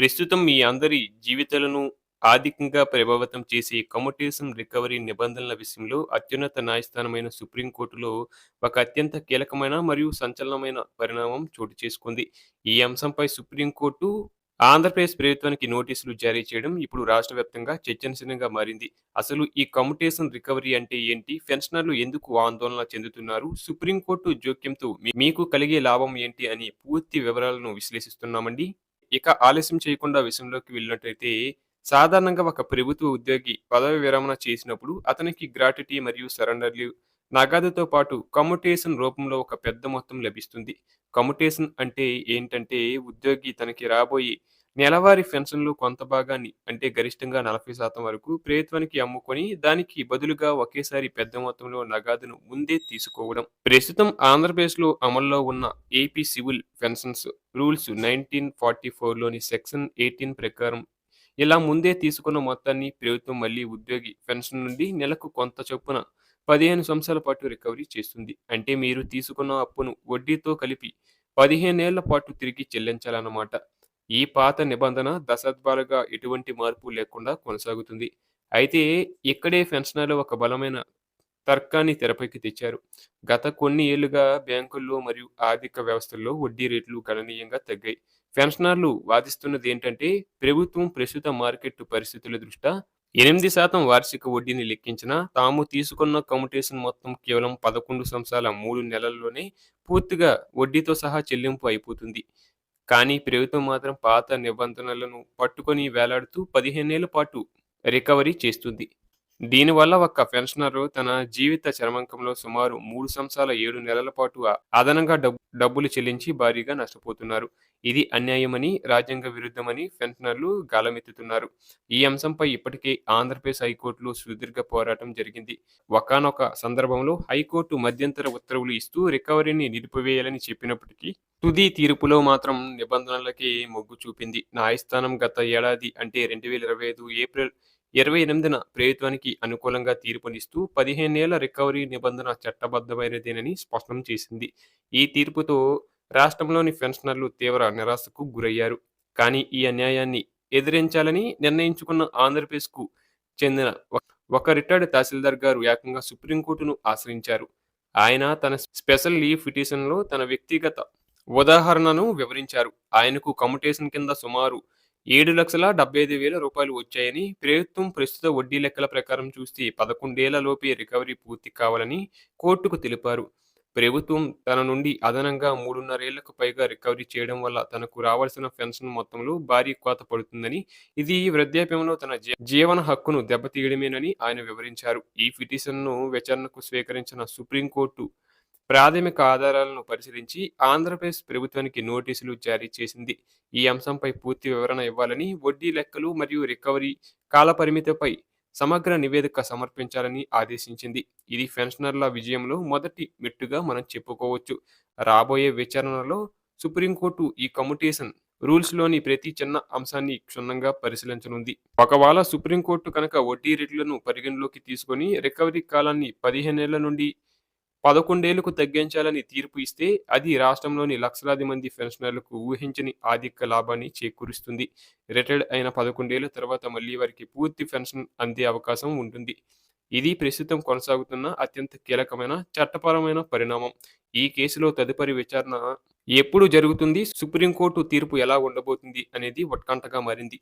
ప్రస్తుతం మీ అందరి జీవితాలను ఆర్థికంగా ప్రభావితం చేసే కమ్యూటేషన్ రికవరీ నిబంధనల విషయంలో అత్యున్నత న్యాయస్థానమైన సుప్రీంకోర్టులో ఒక అత్యంత కీలకమైన మరియు సంచలనమైన పరిణామం చోటు చేసుకుంది. ఈ అంశంపై సుప్రీంకోర్టు ఆంధ్రప్రదేశ్ ప్రభుత్వానికి నోటీసులు జారీ చేయడం ఇప్పుడు రాష్ట్ర వ్యాప్తంగా చర్చనీయంగా మారింది. అసలు ఈ కమ్యూటేషన్ రికవరీ అంటే ఏంటి? పెన్షనర్లు ఎందుకు ఆందోళన చెందుతున్నారు? సుప్రీంకోర్టు జోక్యంతో మీకు కలిగే లాభం ఏంటి? అని పూర్తి వివరాలను విశ్లేషిస్తున్నామండి. ఇక ఆలస్యం చేయకుండా విషయంలోకి వెళ్ళినట్లయితే సాధారణంగా ఒక ప్రభుత్వ ఉద్యోగి పదవి విరమణ చేసినప్పుడు అతనికి గ్రాట్యుటీ మరియు సరెండర్ లీవ్ నగదుతో పాటు కమ్యుటేషన్ రూపంలో ఒక పెద్ద మొత్తం లభిస్తుంది. కమ్యుటేషన్ అంటే ఏంటంటే ఉద్యోగి తనకి రాబోయే నెలవారీ పెన్షన్లు కొంత భాగాన్ని అంటే గరిష్టంగా నలభై శాతం వరకు ప్రభుత్వానికి అమ్ముకొని దానికి బదులుగా ఒకేసారి పెద్ద మొత్తంలో నగదును ముందే తీసుకోవడం. ప్రస్తుతం ఆంధ్రప్రదేశ్లో అమల్లో ఉన్న AP civil pensions rules nineteen forty ఫోర్లోని section eighteen ప్రకారం ఇలా ముందే తీసుకున్న మొత్తాన్ని ప్రభుత్వం మళ్ళీ ఉద్యోగి పెన్షన్ నుండి నెలకు కొంత చొప్పున పదిహేను సంవత్సరాల పాటు రికవరీ చేస్తుంది. అంటే మీరు తీసుకున్న అప్పును వడ్డీతో కలిపి పదిహేనేళ్ళ పాటు తిరిగి చెల్లించాలన్నమాట. ఈ పాత నిబంధన దశాబ్దాలుగా ఎటువంటి మార్పు లేకుండా కొనసాగుతుంది. అయితే ఇక్కడే పెన్షనర్లు ఒక బలమైన తర్కాన్ని తెరపైకి తెచ్చారు. గత కొన్ని ఏళ్ళుగా బ్యాంకుల్లో మరియు ఆర్థిక వ్యవస్థల్లో వడ్డీ రేట్లు గణనీయంగా తగ్గాయి. పెన్షనర్లు వాదిస్తున్నది ఏంటంటే ప్రభుత్వం ప్రస్తుత మార్కెట్ పరిస్థితుల దృష్ట్యా ఎనిమిది శాతం వార్షిక వడ్డీని లెక్కించినా తాము తీసుకున్న కమ్యుటేషన్ మొత్తం కేవలం పదకొండు సంవత్సరాల మూడు నెలల్లోనే పూర్తిగా వడ్డీతో సహా చెల్లింపు అయిపోతుంది. కానీ ప్రభుత్వం మాత్రం పాత నిబంధనలను పట్టుకొని వేలాడుతూ పదిహేనేళ్ళ పాటు రికవరీ చేస్తుంది. దీనివల్ల ఒక పెన్షనర్ తన జీవిత చరమాంకంలో సుమారు మూడు సంవత్సరాల ఏడు నెలల పాటు అదనంగా డబ్బులు చెల్లించి భారీగా నష్టపోతున్నారు. ఇది అన్యాయమని రాజ్యాంగ విరుద్ధమని పెన్షనర్లు గాలమెత్తుతున్నారు. ఈ అంశంపై ఇప్పటికే ఆంధ్రప్రదేశ్ హైకోర్టులో సుదీర్ఘ పోరాటం జరిగింది. ఒకానొక సందర్భంలో హైకోర్టు మధ్యంతర ఉత్తర్వులు ఇస్తూ రికవరీని నిలిపివేయాలని చెప్పినప్పటికీ తుది తీర్పులో మాత్రం నిబంధనలకే మొగ్గు చూపింది. న్యాయస్థానం గత ఏడాది అంటే రెండు వేల ఇరవై ఐదు ఏప్రిల్ ఇరవై ఎనిమిదిన ప్రభుత్వానికి అనుకూలంగా తీర్పునిస్తూ పదిహేనేళ్ళ రికవరీ నిబంధన చట్టబద్ధమైనదేనని స్పష్టం చేసింది. ఈ తీర్పుతో రాష్ట్రంలోని పెన్షనర్లు తీవ్ర నిరాశకు గురయ్యారు. కానీ ఈ అన్యాయాన్ని ఎదిరించాలని నిర్ణయించుకున్న ఆంధ్రప్రదేశ్కు చెందిన ఒక- ఒక రిటైర్డ్ తహసీల్దార్ గారు ఏకంగా సుప్రీంకోర్టును ఆశ్రయించారు. ఆయన తన స్పెషల్ లీవ్ పిటిషన్లో తన వ్యక్తిగత ఉదాహరణను వివరించారు. ఆయనకు కమ్యుటేషన్ కింద సుమారు ఏడు లక్షల డెబ్బై ఐదు వేల రూపాయలు వచ్చాయని ప్రభుత్వం ప్రస్తుత వడ్డీ లెక్కల ప్రకారం చూస్తే పదకొండేళ్ళలోపే రికవరీ పూర్తి కావాలని కోర్టుకు తెలిపారు. ప్రభుత్వం తన నుండి అదనంగా మూడున్నరేళ్ళకు పైగా రికవరీ చేయడం వల్ల తనకు రావాల్సిన పెన్షన్ మొత్తంలో భారీ కోత పడుతుందని ఇది వృద్ధాప్యంలో తన జీవన హక్కును దెబ్బతీయడమేనని ఆయన వివరించారు. ఈ పిటిషన్ను విచారణకు స్వీకరించిన సుప్రీంకోర్టు ప్రాథమిక ఆధారాలను పరిశీలించి ఆంధ్రప్రదేశ్ ప్రభుత్వానికి నోటీసులు జారీ చేసింది. ఈ అంశంపై పూర్తి వివరణ ఇవ్వాలని వడ్డీ లెక్కలు మరియు రికవరీ కాలపరిమితిపై సమగ్ర నివేదిక సమర్పించాలని ఆదేశించింది. ఇది పెన్షనర్ల విజయంలో మొదటి మెట్టుగా మనం చెప్పుకోవచ్చు. రాబోయే విచారణలో సుప్రీంకోర్టు ఈ కమ్యూటేషన్ రూల్స్లోని ప్రతి చిన్న అంశాన్ని క్షుణ్ణంగా పరిశీలించనుంది. ఒకవేళ సుప్రీంకోర్టు కనుక వడ్డీ రేట్లను పరిగణలోకి తీసుకొని రికవరీ కాలాన్ని పదిహేనేళ్ళ నుండి పదకొండేళ్ళకు తగ్గించాలని తీర్పు ఇస్తే అది రాష్ట్రంలోని లక్షలాది మంది పెన్షనర్లకు ఊహించని ఆర్థిక లాభాన్ని చేకూరుస్తుంది. రిటైర్డ్ అయిన పదకొండేళ్ళ తర్వాత మళ్ళీ వారికి పూర్తి పెన్షన్ అందే అవకాశం ఉంటుంది. ఇది ప్రస్తుతం కొనసాగుతున్న అత్యంత కీలకమైన చట్టపరమైన పరిణామం. ఈ కేసులో తదుపరి విచారణ ఎప్పుడు జరుగుతుంది సుప్రీంకోర్టు తీర్పు ఎలా ఉండబోతుంది అనేది ఉత్కంఠగా మారింది.